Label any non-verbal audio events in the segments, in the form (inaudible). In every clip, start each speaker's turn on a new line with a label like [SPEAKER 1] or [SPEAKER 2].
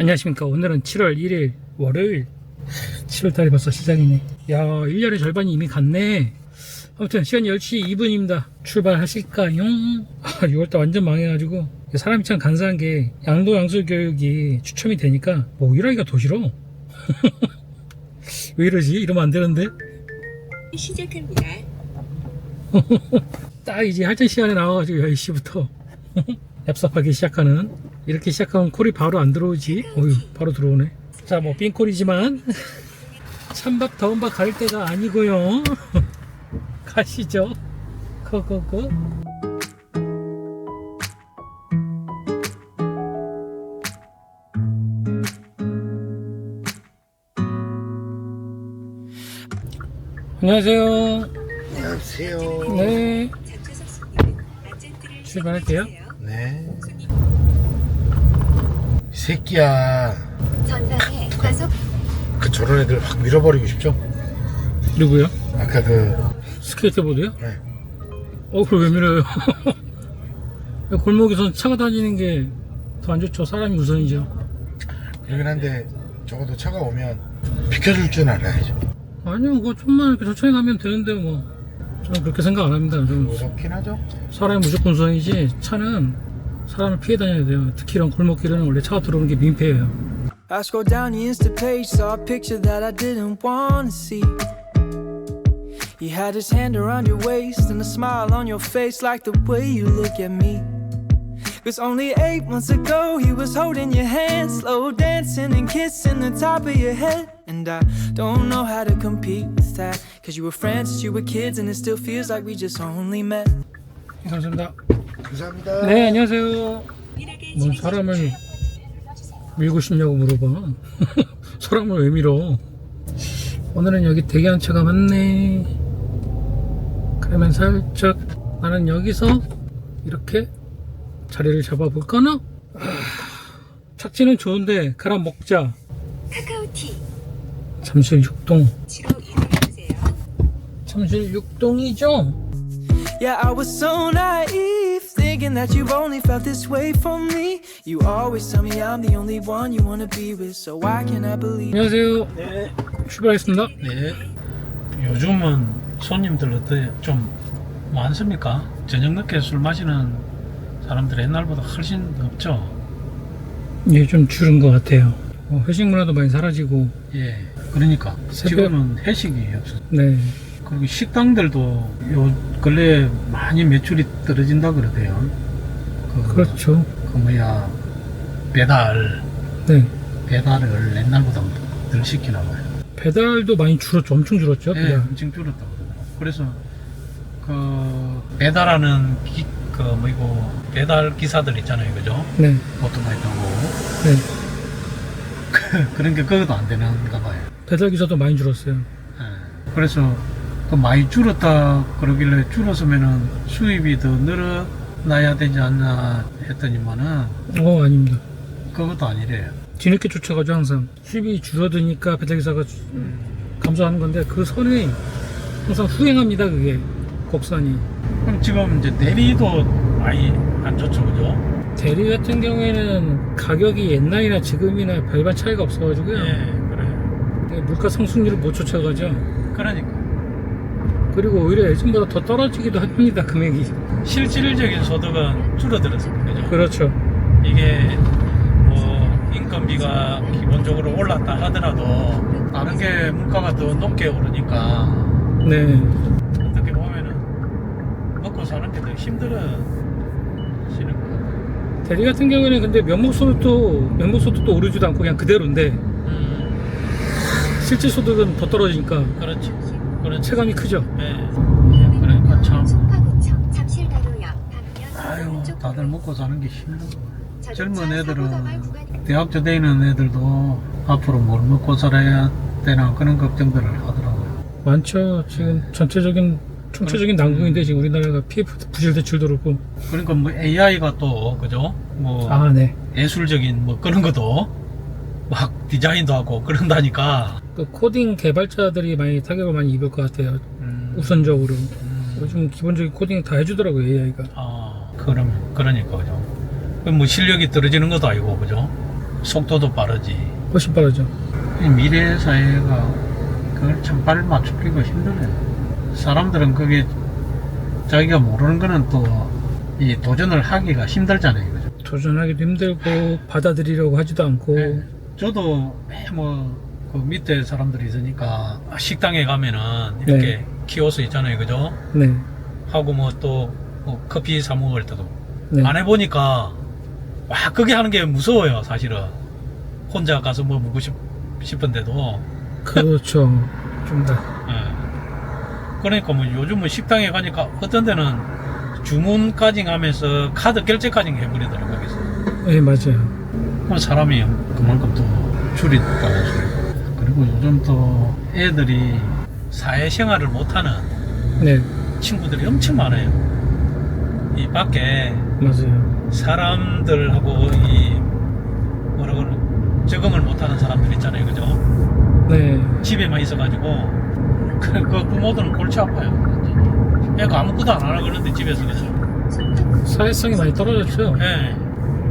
[SPEAKER 1] 안녕하십니까. 오늘은 7월 1일 월요일. 7월달이 벌써 시작이네. 야, 1년의 절반이 이미 갔네. 아무튼 시간이 10시 2분입니다. 출발하실까요? 아, 6월달 완전 망해가지고 사람이 참 간사한 게 양도 양술 교육이 추첨이 되니까 뭐 일하기가 더 싫어. (laughs) 왜 이러지? 이러면 안 되는데.
[SPEAKER 2] 시작합니다. (laughs)
[SPEAKER 1] 딱 이제 할전 시간에 나와가지고 10시부터 (laughs) 얍삽하게 시작하는 이렇게 시작하면 콜이 바로 안 들어오지? 어휴 바로 들어오네. 자 뭐 빈콜이지만 (laughs) 찬밥 더운 밥 갈 때가 아니고요. (laughs) 가시죠. 고고고. 안녕하세요.
[SPEAKER 3] 안녕하세요.
[SPEAKER 1] 네. 출발할게요.
[SPEAKER 3] 네. 이 새끼야.
[SPEAKER 2] 전방에 과속
[SPEAKER 3] 그 저런 애들 확 밀어버리고 싶죠?
[SPEAKER 1] 누구요?
[SPEAKER 3] 아까 그,
[SPEAKER 1] 스케이트보드요?
[SPEAKER 3] 네.
[SPEAKER 1] 어, 그걸 왜 밀어요? (laughs) 골목에선 차가 다니는 게 더 안 좋죠. 사람이 우선이죠.
[SPEAKER 3] 그러긴 한데, 적어도 차가 오면 비켜줄 줄 알아야죠.
[SPEAKER 1] 아니요, 그거 좀만 이렇게 천천히 가면 되는데, 뭐. 저는 그렇게 생각 안 합니다. 좀
[SPEAKER 3] 무섭긴 하죠?
[SPEAKER 1] 사람이 무조건 우선이지, 차는 사람을 피해 다녀야 돼요. 특히 이런 골목길은 원래 차가 들어오는 게 민폐예요.
[SPEAKER 4] I scrolled down the Insta page, saw a picture that I didn't want to see. You had his hand around your waist and a smile on your face, like the way you look at me. Cause only eight months ago, he was holding your hand, slow dancing and kissing the top of your head. And I don't know how to compete with that. Cause you were friends since you were kids, and it still feels like we just only met.
[SPEAKER 1] 감사합니다.
[SPEAKER 3] 감사합니다.
[SPEAKER 1] 네, 안녕하세요. 뭔 사람을 밀고 싶냐고 물어봐. (laughs) 사람을 왜 밀어? 오늘은 여기 대기한 차가 많네. 그러면 살짝 나는 여기서 이렇게 자리를 잡아볼까나? 아, 착지는 좋은데 가라 먹자.
[SPEAKER 2] 카카오티
[SPEAKER 1] 잠실 6동.
[SPEAKER 2] 지로 이동해주세요.
[SPEAKER 1] 잠실 6동이죠?
[SPEAKER 4] Yeah, I was so naive, thinking that you've only felt this way for me. You always tell me I'm the only one you wanna be with, so why can I believe?
[SPEAKER 1] 안녕하세요.
[SPEAKER 5] 네,
[SPEAKER 1] 출발하겠습니다.
[SPEAKER 5] 네. 요즘은 손님들 어때 좀 많습니까? 저녁 늦게 술 마시는 사람들 옛날보다 훨씬 없죠.
[SPEAKER 1] 예, 좀 줄은 것 같아요. 어, 회식 문화도 많이 사라지고,
[SPEAKER 5] 예. 그러니까
[SPEAKER 1] 새벽-
[SPEAKER 5] 지금은 회식이 없어.
[SPEAKER 1] 네.
[SPEAKER 5] 그리고 식당들도 요 근래 많이 매출이 떨어진다 그러대요. 그,
[SPEAKER 1] 그렇죠.
[SPEAKER 5] 그 뭐야 배달
[SPEAKER 1] 네.
[SPEAKER 5] 배달을 옛날보다 덜 시키나 봐요.
[SPEAKER 1] 배달도 많이 줄었죠. 엄청 줄었죠.
[SPEAKER 5] 예,
[SPEAKER 1] 배달.
[SPEAKER 5] 엄청 줄었다고 그러더라고요. 그래서 그 배달하는 기, 그 뭐이고 배달 기사들 있잖아요, 그죠?
[SPEAKER 1] 네.
[SPEAKER 5] 오토바이 타고
[SPEAKER 1] 네. (laughs)
[SPEAKER 5] 그런 게 그것도 안 되는가 봐요.
[SPEAKER 1] 배달 기사도 많이 줄었어요.
[SPEAKER 5] 예. 그래서 그 많이 줄었다 그러길래 줄었으면은 수입이 더 늘어나야 되지 않나 했더니만은
[SPEAKER 1] 어, 아닙니다.
[SPEAKER 5] 그것도 아니래요.
[SPEAKER 1] 뒤늦게 쫓아가죠, 항상. 수입이 줄어드니까 배달 기사가 주- 감소하는 건데 그 선이 항상 후행합니다, 그게. 곡선이.
[SPEAKER 5] 그럼 지금 이제 대리도 많이 안 좋죠, 그죠?
[SPEAKER 1] 대리 같은 경우에는 가격이 옛날이나 지금이나 별반 차이가 없어가지고요.
[SPEAKER 5] 예, 그래.
[SPEAKER 1] 물가 상승률을 못 쫓아가죠.
[SPEAKER 5] 그러니까
[SPEAKER 1] 그리고 오히려 예전보다 더 떨어지기도 합니다, 금액이.
[SPEAKER 5] 실질적인 소득은 줄어들었어요, 그죠?
[SPEAKER 1] 그렇죠.
[SPEAKER 5] 이게 뭐 인건비가 기본적으로 올랐다 하더라도 다른 게 물가가 더 높게 오르니까
[SPEAKER 1] 네.
[SPEAKER 5] 어떻게 보면은 먹고 사는 게 더 힘들어지는 것 같아요.
[SPEAKER 1] 대리 같은 경우에는 근데 면목 소득도 면목 소득도 오르지도 않고 그냥 그대로인데
[SPEAKER 5] 음,
[SPEAKER 1] 실질 소득은 더 떨어지니까
[SPEAKER 5] 그렇지. 그렇지.
[SPEAKER 1] 체감이 크죠.
[SPEAKER 5] 네. 그러니까 참, 아유, 다들 먹고 사는 게 힘든 거예요. 젊은 애들은
[SPEAKER 2] 구간-
[SPEAKER 5] 대학교 다니는 애들도 앞으로 뭘 먹고 살아야 되나 그런 걱정들을 하더라고요.
[SPEAKER 1] 많죠. 지금 전체적인 총체적인 난국인데 지금 우리나라가 피해 부실 대출도 그렇고.
[SPEAKER 5] 그러니까 뭐 AI가 또 그죠? 뭐
[SPEAKER 1] 아, 네.
[SPEAKER 5] 예술적인 뭐 그런 것도 막 디자인도 하고 그런다니까.
[SPEAKER 1] 그 코딩 개발자들이 많이 타격을 많이 입을 것 같아요.
[SPEAKER 5] 음,
[SPEAKER 1] 우선적으로.
[SPEAKER 5] 음,
[SPEAKER 1] 요즘 기본적인 코딩 다 해주더라고요, AI가.
[SPEAKER 5] 아, 그럼 그러니까 그죠. 그뭐 실력이 떨어지는 것도 아니고 그죠? 속도도 빠르지.
[SPEAKER 1] 훨씬 빠르죠.
[SPEAKER 5] 이 미래 사회가 그걸 참발 맞추기가 힘드네. 사람들은 그게 자기가 모르는 거는 또 이 도전을 하기가 힘들잖아요. 그죠?
[SPEAKER 1] 도전하기도 힘들고 받아들이려고 하지도 않고
[SPEAKER 5] 네. 저도 뭐 그 밑에 사람들이 있으니까 식당에 가면은 이렇게
[SPEAKER 1] 네.
[SPEAKER 5] 키오스 있잖아요. 그죠?
[SPEAKER 1] 네.
[SPEAKER 5] 하고 뭐또 커피 사 먹을 때도
[SPEAKER 1] 네.
[SPEAKER 5] 안 해보니까 와 그게 하는 게 무서워요 사실은 혼자 가서 뭐 먹고 싶, 싶은데도
[SPEAKER 1] 그렇죠. 좀 더.
[SPEAKER 5] 예. 그러니까 뭐 요즘은 식당에 가니까 어떤 데는 주문까지 하면서 카드 결제까지 해버리더라고요 거기서
[SPEAKER 1] 네, 맞아요.
[SPEAKER 5] 그럼 사람이 그만큼 더 줄이다고 소리고 그리고 요즘 또 애들이 사회생활을 못하는
[SPEAKER 1] 네,
[SPEAKER 5] 친구들이 엄청 많아요 이 밖에
[SPEAKER 1] 맞아요.
[SPEAKER 5] 사람들하고 이 뭐라 그러 적응을 못하는 사람들 있잖아요, 그죠?
[SPEAKER 1] 네,
[SPEAKER 5] 집에만 있어가지고 그, 그 부모들은 골치 아파요. 애가 아무것도 안 하라 그러는데 집에서 그죠?
[SPEAKER 1] 사회성이 많이 떨어졌죠.
[SPEAKER 5] 예.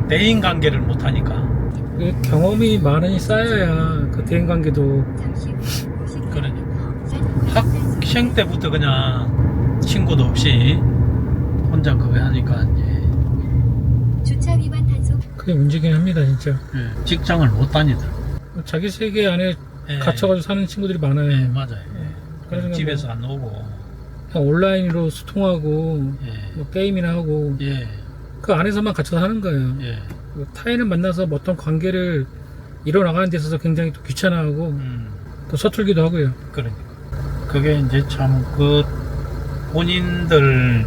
[SPEAKER 5] 대인 관계를 못 하니까.
[SPEAKER 1] 그 경험이 많이 쌓여야 그 대인 관계도
[SPEAKER 2] 잠시 후50
[SPEAKER 5] 그러니까 학생 때부터 그냥 친구도 없이 혼자 그거 하니까 이제
[SPEAKER 2] 주차 위반 단속
[SPEAKER 1] 그게 문제긴 합니다, 진짜.
[SPEAKER 5] 예, 직장을 못 다니더라고.
[SPEAKER 1] 자기 세계 안에
[SPEAKER 5] 예.
[SPEAKER 1] 갇혀가지고 사는 친구들이 많아요.
[SPEAKER 5] 예, 맞아요.
[SPEAKER 1] 그래서
[SPEAKER 5] 집에서 안 오고.
[SPEAKER 1] 그냥 온라인으로 소통하고
[SPEAKER 5] 예.
[SPEAKER 1] 뭐 게임이나 하고
[SPEAKER 5] 예.
[SPEAKER 1] 그 안에서만 갇혀서 하는 거예요. 타인을 만나서 뭐 어떤 관계를 이뤄나가는 데 있어서 굉장히 또 귀찮아하고
[SPEAKER 5] 음.
[SPEAKER 1] 또 서툴기도 하고요.
[SPEAKER 5] 그러니까 그게 이제 참 그 본인들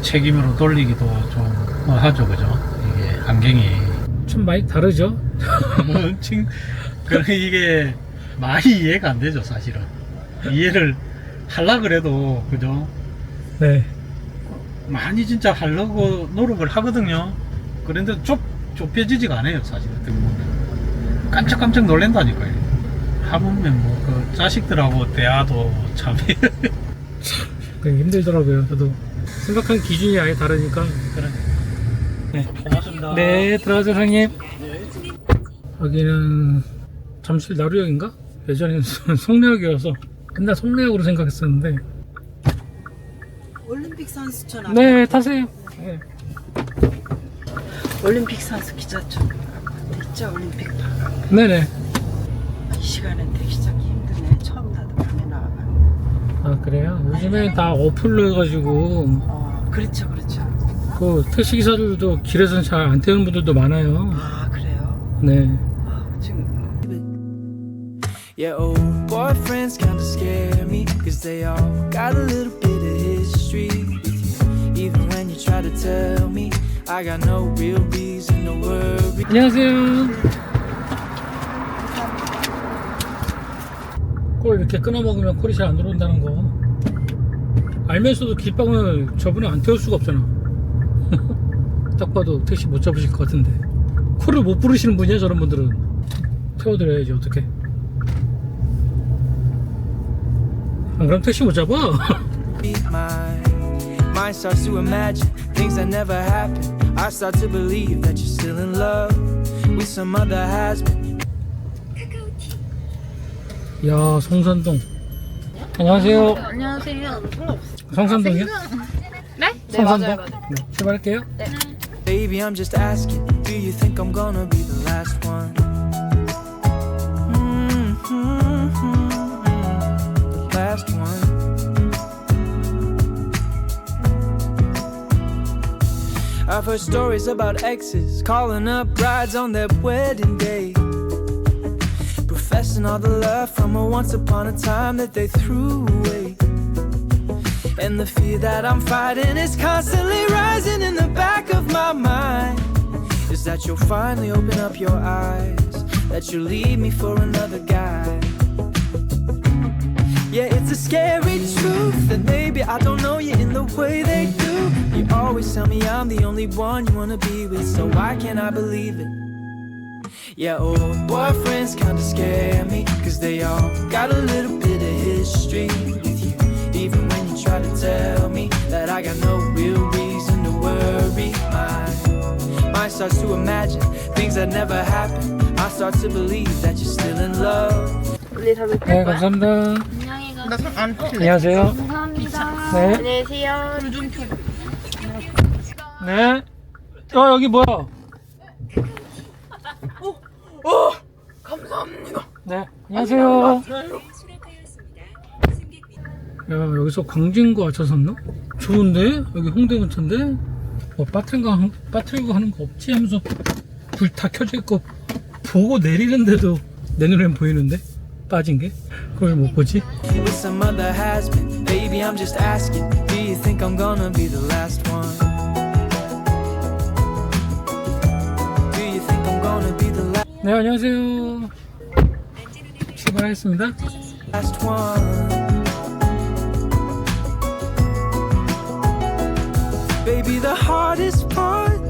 [SPEAKER 5] 책임으로 돌리기도 좀뭐 하죠 그죠 이게 환경이
[SPEAKER 1] 좀 많이 다르죠? (laughs)
[SPEAKER 5] 뭐 엄청 그 이게 많이 이해가 안 되죠 사실은 이해를 하려 그래도 그죠
[SPEAKER 1] 네.
[SPEAKER 5] 많이 진짜 하려고 노력을 하거든요 그런데 좁 좁혀지지가 않아요 사실 어떻게 보면 깜짝깜짝 놀란다니까요 하물며 뭐그 자식들하고 대화도 참 (laughs)
[SPEAKER 1] 그게 힘들더라고요. 저도 생각하는 기준이 아예 다르니까.
[SPEAKER 5] 그래. 네, 고맙습니다.
[SPEAKER 1] 네, 들어가세요, 형님. 여기는 잠실 나루역인가? 예전에는 (laughs) 송내역이어서 맨날 송내역으로 생각했었는데.
[SPEAKER 6] 올림픽 선수촌 앞
[SPEAKER 1] 네, 타세요. 네.
[SPEAKER 6] 올림픽 선수 기자촌 있죠 올림픽
[SPEAKER 1] 네네.
[SPEAKER 6] 이 시간에 택시 잡기 힘드네 처음 나도 밤에 나와봐
[SPEAKER 1] 아, 그래요? 요즘에 다 어플로 해가지고,
[SPEAKER 6] 어 그렇죠 그렇죠
[SPEAKER 1] 그 택시 기사들도 길에서는 잘 안 태우는 분들도 많아요.
[SPEAKER 6] 아 그래요
[SPEAKER 1] 네.
[SPEAKER 6] 아, 지금
[SPEAKER 4] Yeah, old boyfriends kinda scare me, cause they all got a little bit of history with you. Even when you try to tell me, I got no real reason to worry.
[SPEAKER 1] 안녕하세요. 꼴 이렇게 끊어 먹으면 콜이 잘 안 들어온다는 거. 알면서도 길방을 저분은 안 태울 수가 없잖아. (laughs) 딱 봐도 택시 못 잡으실 것 같은데. 콜을 못 부르시는 분이야, 저런 분들은. 태워드려야지, 어떻게. 안 그럼 택시 못 잡아? (laughs)
[SPEAKER 4] Mind starts to imagine things that never happened. I start to believe that you're still in love with some other has been.
[SPEAKER 1] 야, 성산동. 안녕하세요.
[SPEAKER 7] 안녕하세요.
[SPEAKER 1] 성산동이요?
[SPEAKER 7] 네? 네,
[SPEAKER 1] 성산동?
[SPEAKER 7] 맞아요, 맞아요.
[SPEAKER 1] 네, 출발할게요.
[SPEAKER 4] Baby, I'm just asking, do you think I'm gonna be the last one? I've heard stories about exes calling up brides on their wedding day. Professing all the love from a once upon a time that they threw away. And the fear that I'm fighting is constantly rising in the back of my mind. Is that you'll finally open up your eyes, that you'll leave me for another guy. Yeah, it's a scary truth that maybe I don't know you in the way they do. You always tell me I'm the only one you wanna be with, so why can't I believe it? Yeah, old boyfriends kinda scare me, cause they all got a little bit of history with you. Even when you try to tell me that I got no real reason to worry, my mind starts to imagine things that never happened. I start to believe that you're still in love.
[SPEAKER 7] 언니 다음에 뺄
[SPEAKER 1] 네
[SPEAKER 7] 거야?
[SPEAKER 1] 감사합니다
[SPEAKER 7] 안녕히 가.
[SPEAKER 6] 나손안 펴.
[SPEAKER 1] 안녕하세요
[SPEAKER 7] 감사합니다.
[SPEAKER 1] 네.
[SPEAKER 7] 안녕히 계세요.
[SPEAKER 6] 좀 펴.
[SPEAKER 1] 네. 어 여기 뭐야?
[SPEAKER 6] 감사합니다.
[SPEAKER 1] 네. 안녕하세요.
[SPEAKER 2] 수락하였습니다. 승객
[SPEAKER 1] 야 여기서 광진구 아차선로? 좋은데? 여기 홍대 근처인데? 뭐 빠트리고, 빠트리고 하는 거 없지? 하면서 불 다 켜져 있고 보고 내리는데도 내 눈엔 보이는데? 빠진 게? 그걸 못 보지?
[SPEAKER 4] With some other has been. Baby, I'm just asking. Do you think I'm gonna be the last one?
[SPEAKER 1] 네 안녕하세요. 출발하겠습니다.
[SPEAKER 4] last one? Baby, the hardest part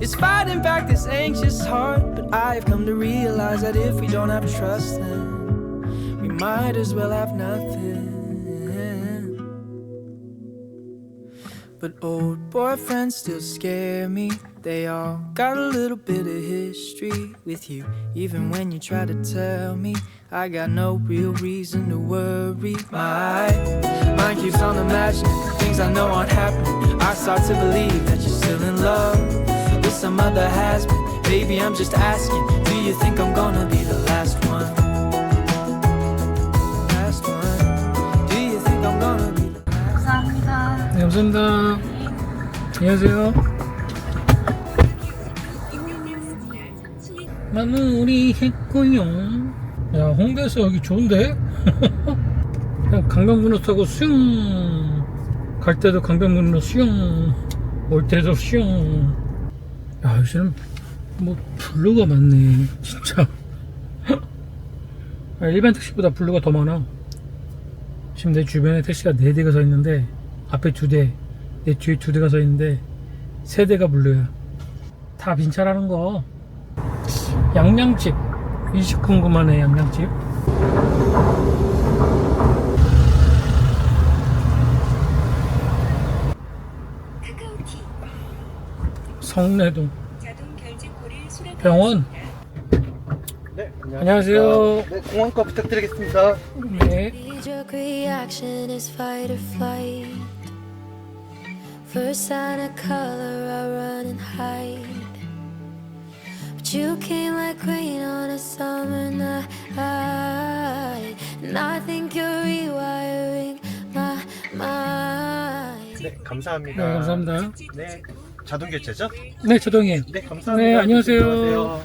[SPEAKER 4] is fighting back this anxious heart. But I've come to realize that if we don't have trust, then we might as well have nothing. But old boyfriends still scare me. They all got a little bit of history with you. Even when you try to tell me, I got no real reason to worry. My mind keeps on imagining things I know aren't happening. I start to believe that you're still in love with some other has been. Baby, I'm just asking, do you think I'm gonna be the last one? Last one. Do you think I'm gonna be the
[SPEAKER 7] 감사합니다.
[SPEAKER 1] 네 감사합니다. 안녕하세요. 마무리 했고요. 야 홍대에서 여기 좋은데? (laughs) 그냥 강변북로 타고 수영 갈 때도 강변북로 수영 올 때도 수영. 야 요새는 뭐 블루가 많네 진짜. (laughs) 아, 일반 택시보다 블루가 더 많아. 지금 내 주변에 택시가 4대가 서 있는데 앞에 2대 내 뒤에 2대가 서 있는데 3대가 블루야. 다 빈차라는 거 양양집 이식 궁금하네 양양집
[SPEAKER 2] 카카오티
[SPEAKER 1] 성내동. 병원
[SPEAKER 3] 네,
[SPEAKER 1] 안녕하세요.
[SPEAKER 3] 네, 공원과 부탁드리겠습니다.
[SPEAKER 1] 네
[SPEAKER 8] Knee-jerk reaction is fight or flight. First sign of color, I run and hide. But you came like rain on a summer night. And I think you're rewiring my mind.
[SPEAKER 3] 네, 감사합니다.
[SPEAKER 1] 네, 감사합니다.
[SPEAKER 3] 네, 자동 결제죠?
[SPEAKER 1] 네 저동이에요
[SPEAKER 3] 네, 감사합니다.
[SPEAKER 1] 네, 안녕하세요.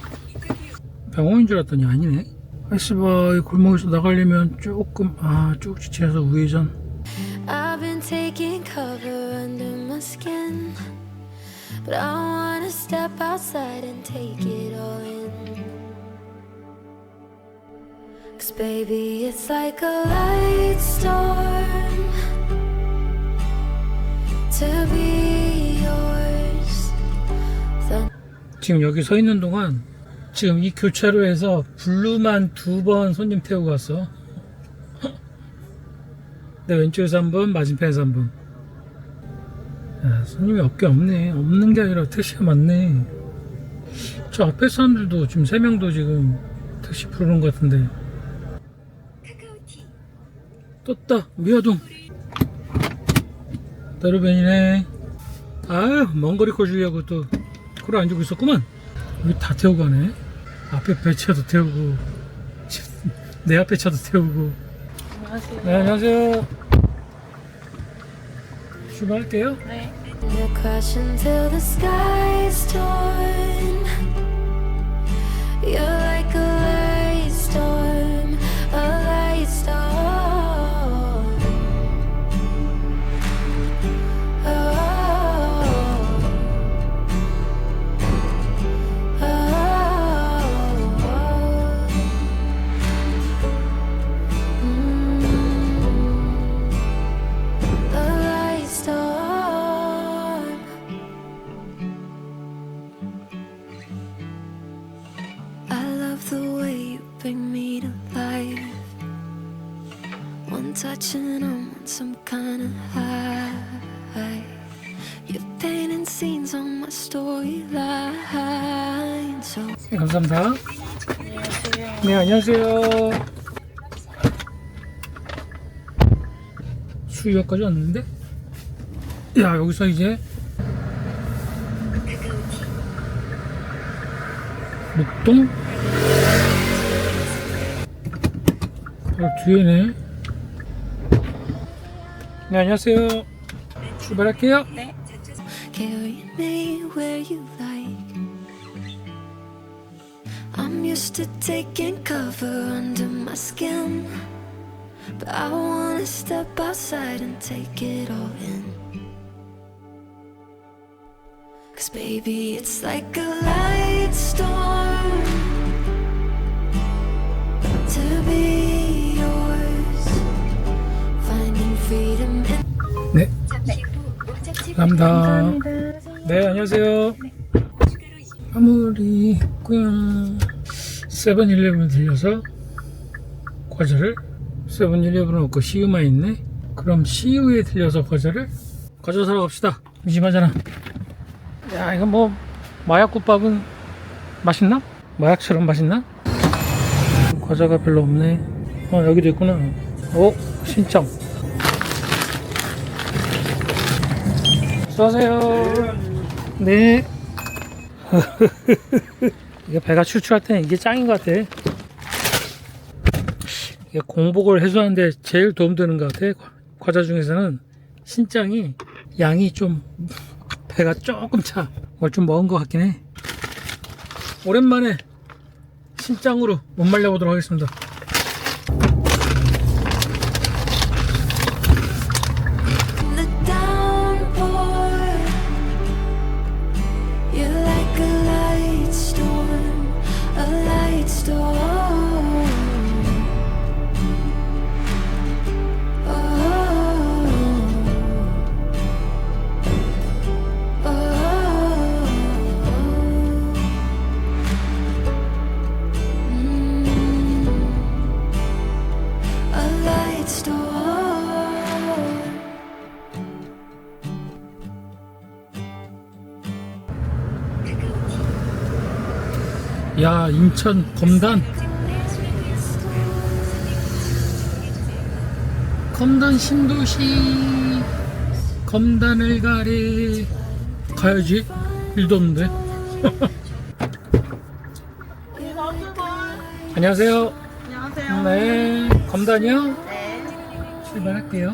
[SPEAKER 1] 병원인 줄 알았더니 아니네 아이스바이 골목에서 나가려면 조금 아 쭉 지쳐서 우회전
[SPEAKER 8] I've been taking cover under my skin. But I wanna step outside and take it all in. Cause baby, it's like a light storm to be yours.
[SPEAKER 1] 지금 여기 서 있는 동안 지금 이 교차로에서 블루만 두 번 손님 태우고 갔어. 내 왼쪽에서 한 번, 맞은편에서 한 번. 야, 손님이 없게 없네. 없는 게 아니라 택시가 많네. 저 앞에 사람들도 지금 세 명도 지금 택시 부르는 것 같은데. 떴다. 미아동. 더르벤이네. 아유, 먼 거리 거 주려고 또 코를 안 주고 있었구만. 여기 다 태우고 가네. 앞에 배차도 태우고, 내 앞에 차도 태우고.
[SPEAKER 7] 안녕하세요.
[SPEAKER 1] 네, 안녕하세요. 출발할게요.
[SPEAKER 7] 네.
[SPEAKER 8] We're crashing till the sky's torn. You're
[SPEAKER 1] 안녕하세요. 수유역까지 왔는데? 야, 여기서 이제 목동? 바로 뒤에네. 네, 안녕하세요. 출발할게요.
[SPEAKER 8] carry Used to taking cover under my skin. But I wanna step outside and take it all in. Cause baby, it's like a light storm to be yours. Finding freedom in
[SPEAKER 1] 네, 감사합니다. 네, 안녕하세요. 아무리 그냥 세븐일레븐 들려서 과자를 세븐일레븐은 없고 CU만 있네. 그럼 CU에 들려서 과자를 과자 사러 갑시다. 심심하잖아. 야 이거 뭐 마약국밥은 맛있나? 마약처럼 맛있나? 과자가 별로 없네. 어 여기도 있구나. 어 신청. 수고하세요. 네 (laughs) 이게 배가 출출할 때는 이게 짱인 것 같아. 이게 공복을 해소하는데 제일 도움되는 것 같아. 과- 과자 중에서는 신짱이 양이 좀 배가 조금 차. 뭘 좀 먹은 것 같긴 해. 오랜만에 신짱으로 못 말려보도록 하겠습니다. 야 인천 검단. 검단 신도시. 검단을 가래. 가야지. 일도 없는데. (laughs) 안녕하세요.
[SPEAKER 7] 안녕하세요.
[SPEAKER 1] 네 검단이요? 네. 출발할게요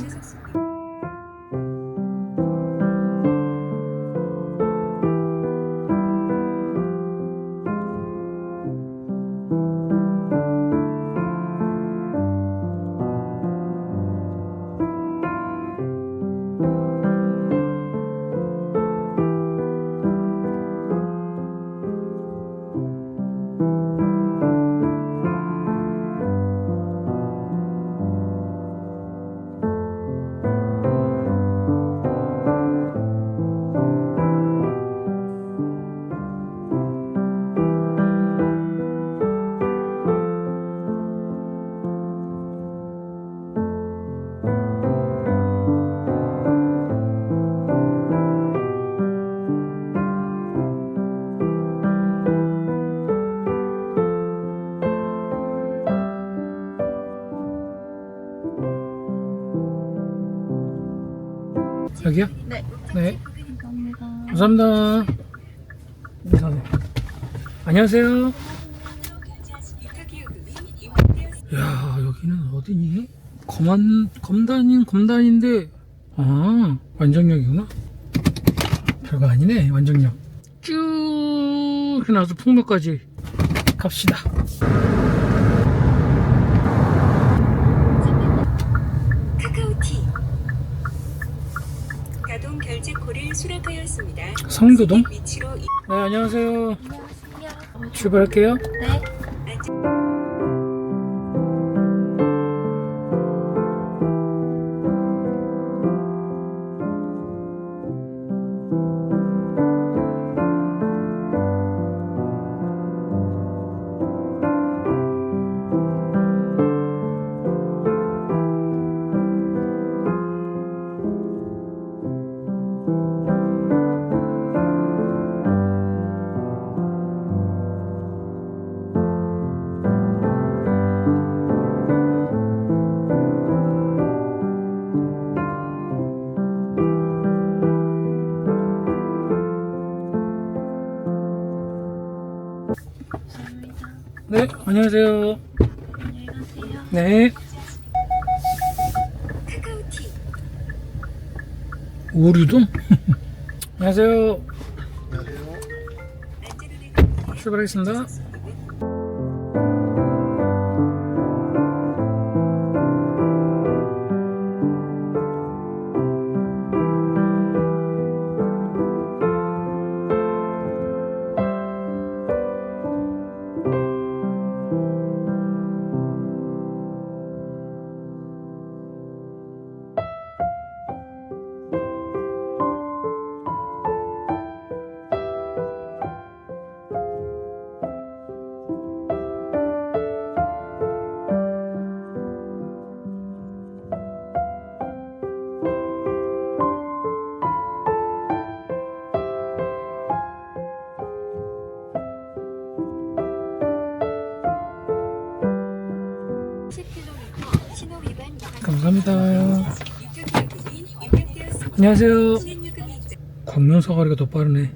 [SPEAKER 1] 여기요?
[SPEAKER 7] 네.
[SPEAKER 1] 네
[SPEAKER 7] 감사합니다.
[SPEAKER 1] 감사합니다 인사네 안녕하세요. 야 여기는 어디니? 검안 검단인 검단인데 아 완정역이구나 별거 아니네 완정역 쭉 이렇게 나와서 풍로까지 갑시다
[SPEAKER 2] 카카오티 가동 결제코를 수락하였습니다.
[SPEAKER 1] 성도동?
[SPEAKER 2] 이-
[SPEAKER 1] 네 안녕하세요 출발할게요
[SPEAKER 7] 네.
[SPEAKER 1] 네, 네, 오류동? (laughs) 안녕하세요.
[SPEAKER 3] 안녕하세요.
[SPEAKER 1] 출발하겠습니다. 감사합니다. 안녕하세요. 광명 사거리가 더 빠르네.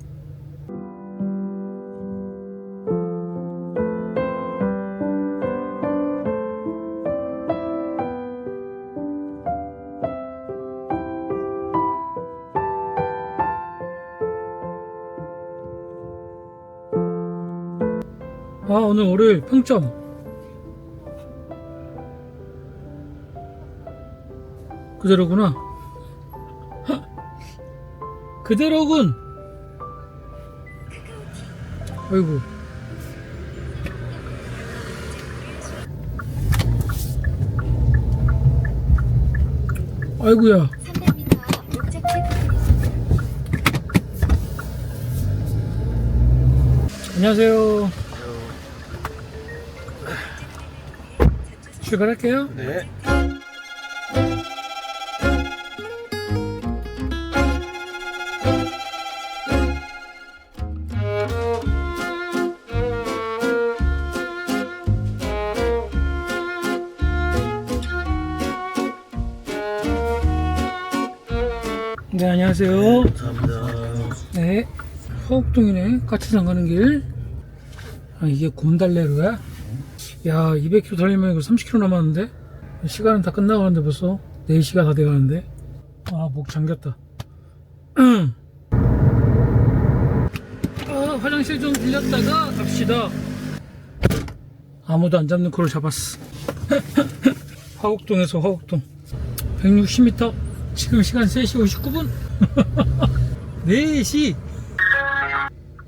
[SPEAKER 1] 아 오늘 월요일 평점 그대로구나. 그대로군. 아이고. 아이고야.
[SPEAKER 8] 300m 목적지
[SPEAKER 1] 안녕하세요. 출발할게요.
[SPEAKER 3] 네.
[SPEAKER 1] 네 까치산 가는 길. 아, 이게 곰달래로야? 야 200km 달리면 이거 30km 남았는데? 시간은 다 끝나가는데 벌써 4시가 다 돼가는데? 아 목 잠겼다. (clears throat) 아, 화장실 좀 들렸다가 갑시다. 아무도 안 잡는 코를 잡았어. (laughs) 화곡동에서 화곡동. 160m 지금 시간 3시 59분. 4시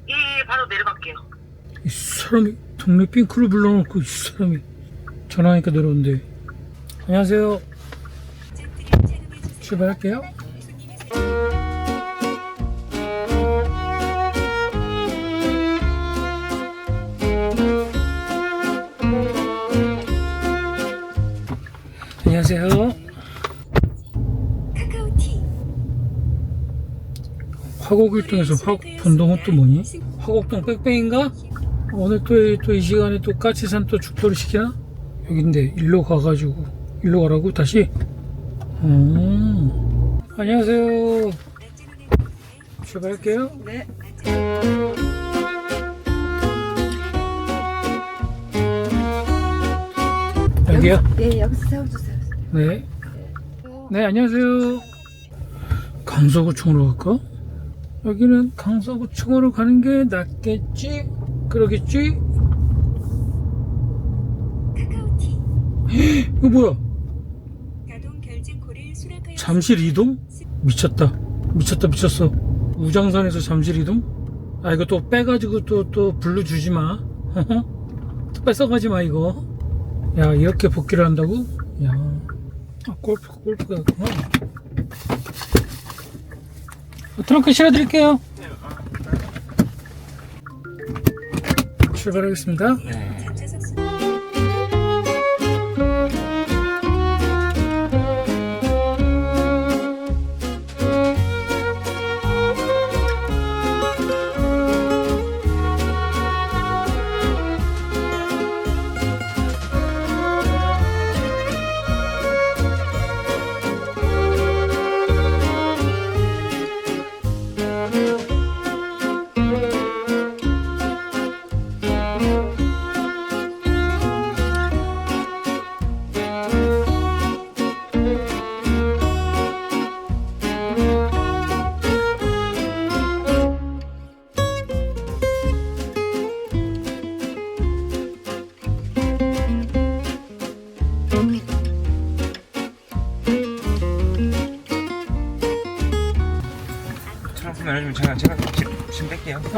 [SPEAKER 6] 예, 바로 내려갈게요.
[SPEAKER 1] 이 사람이 동네 핑크를 불러놓고 이 사람이 전화하니까 내려온대 안녕하세요. 출발할게요 안녕하세요
[SPEAKER 2] 카카오티
[SPEAKER 1] 화곡일동에서 화곡 본동은 또 뭐니? 화곡동 뺑뺑인가? 오늘 또이 시간에 또 까치산 또 죽도를 시키나? 여긴데 일로 가가지고 일로 가라고 다시? 음. 안녕하세요 출발할게요
[SPEAKER 6] 네.
[SPEAKER 1] 여기요?
[SPEAKER 6] 예, 여기서 세워주세요.
[SPEAKER 1] 네. 네, 안녕하세요. 강서구청으로 갈까? 여기는 강서구청으로 가는 게 낫겠지? 그러겠지?
[SPEAKER 2] 카카오티 (gasps)
[SPEAKER 1] 이거 뭐야?
[SPEAKER 2] 수락하여
[SPEAKER 1] 잠실 이동? 미쳤다. 미쳤다, 미쳤어. 우장산에서 잠실 이동? 아, 이거 또 빼가지고 또, 또 블루 주지 마. (laughs) 또 뺏어가지 마, 이거. 야, 이렇게 복귀를 한다고? 야. 아, 골프, 골프가 있구나. 어, 트렁크 실어드릴게요. 출발하겠습니다.
[SPEAKER 2] 전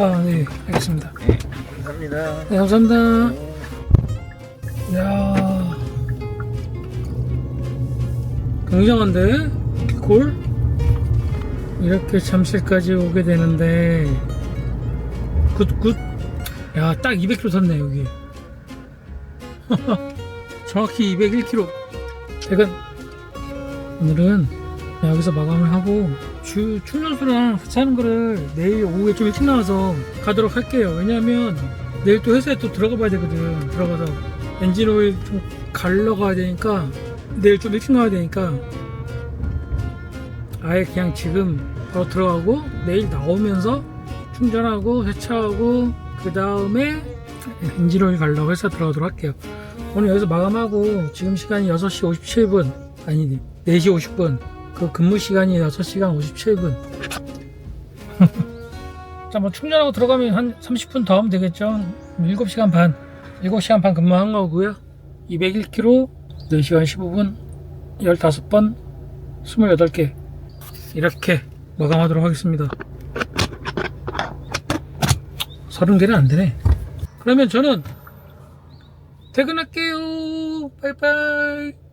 [SPEAKER 1] 아, 네, 알겠습니다.
[SPEAKER 3] 감사합니다.
[SPEAKER 1] 네, 감사합니다. 야 굉장한데? 콜? 이렇게 잠실까지 오게 되는데, 굿, 굿. 야, 딱 200km 탔네, 여기. (laughs) 정확히 201km. 퇴근. 오늘은 여기서 마감을 하고, 주, 충전소랑 같이 하는 거를 내일 오후에 좀 일찍 나와서 가도록 할게요. 왜냐면, 내일 또 회사에 또 들어가 봐야 되거든. 들어가서 엔진 오일 좀 갈러 가야 되니까, 내일 좀 일찍 나와야 되니까, 아예 그냥 지금 바로 들어가고, 내일 나오면서 충전하고, 세차하고, 그 다음에 엔진 오일 갈러 회사 들어가도록 할게요. 오늘 여기서 마감하고, 지금 시간이 6시 57분, 아니, 4시 50분. 그 근무 시간이 6시간 57분. 자, 뭐 충전하고 들어가면 한 30분 더 하면 되겠죠. 7시간 반. 7시간 반 근무한 거고요. 201km, 4시간 15분, 15번, 28개. 이렇게 마감하도록 하겠습니다. 30개는 안 되네. 그러면 저는 퇴근할게요. 빠이빠이.